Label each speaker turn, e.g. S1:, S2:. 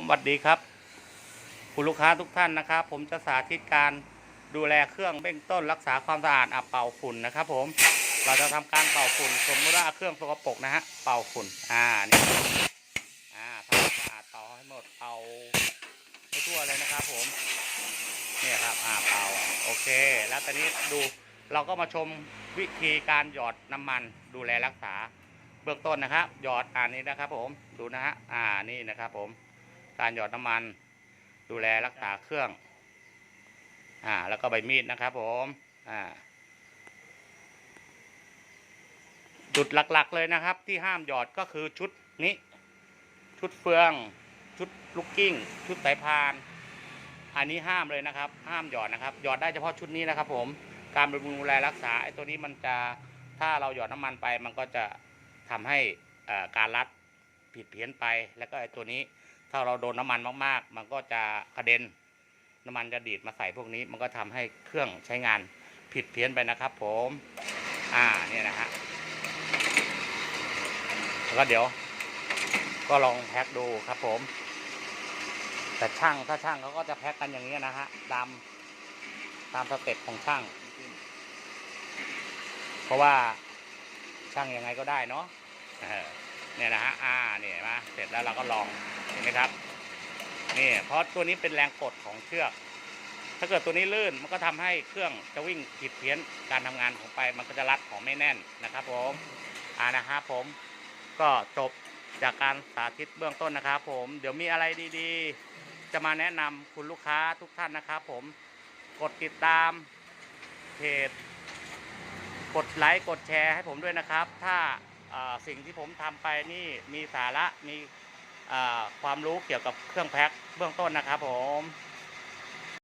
S1: ผมสวัสดีครับ คุณลูกค้าทุกท่านนะครับ ผมจะสาธิตการดูแลเครื่องเบื้องต้นรักษาความสะอาดอับเป่าฝุ่นนะครับ ผมเราจะทำการเป่าฝุ่นสมมติว่าเครื่องสกปรกนะฮะเป่าฝุ่นอ่านี่อ่าทำความสะอาดเป่าให้หมดเป่าให้ทั่วเลยนะครับ ผมเนี่ยครับอ่าเป่าโอเค แล้วตอนนี้ดูเราก็มาชมวิธีการหยอดน้ำมันดูแลรักษาเบื้องต้นนะครับ หยอดอ่านนี้นะครับ ผมดูนะฮะอ่านี่นะครับ ผม การหยอดน้ำมัน ดูแลรักษาเครื่อง อ่า แล้วก็ใบมีดนะครับผม อ่า จุดหลักๆเลยนะครับ ที่ห้ามหยอดก็คือชุดนี้ ชุดเฟือง ชุดลูกกิ้ง ชุดสายพาน อันนี้ห้ามเลยนะครับ ห้ามหยอดนะครับ หยอดได้เฉพาะชุดนี้นะครับ ผม การบำรุงดูแลรักษาไอ้ตัวนี้มันจะถ้าเราหยอดน้ำมันไปมันก็จะทำให้อ่อการรัดผิดเพี้ยนไปแล้วก็ไอ้ตัวนี้ ถ้าเราโดนน้ำมันมากๆ มันก็จะกระเด็น น้ำมันจะดีดมาใส่พวกนี้ มันก็ทำให้เครื่องใช้งานผิดเพี้ยนไปนะครับ ผม อ่าเนี่ยนะฮะแล้วก็เดี๋ยว ก็ลองแพ็คดูครับผม แต่ช่างถ้าช่างเขาก็จะแพ็คกันอย่างนี้นะฮะตามตามสเต็ปของช่าง เพราะว่าช่างยังไงก็ได้เนาะ เนี่ยนะฮะอ่าเนี่ยมาเสร็จแล้วเราก็ลองเห็นไหมครับนี่เพราะตัวนี้เป็นแรงกดของเชือก ถ้าเกิดตัวนี้ลื่นมันก็ทำให้เครื่องจะวิ่งผิดเพี้ยนการทำงานของไป มันก็จะรัดของไม่แน่นนะครับผมอ่านะครับผมก็จบจากการสาธิตเบื้องต้นนะครับผม เดี๋ยวมีอะไรดีๆ จะมาแนะนำคุณลูกค้าทุกท่านนะครับผมกดติดตามเพจกดไลค์กดแชร์ให้ผมด้วยนะครับ ถ้า สิ่งที่ผมทำไปนี่มีสาระมีความรู้เกี่ยวกับเครื่องแพ็คเบื้องต้นนะครับผม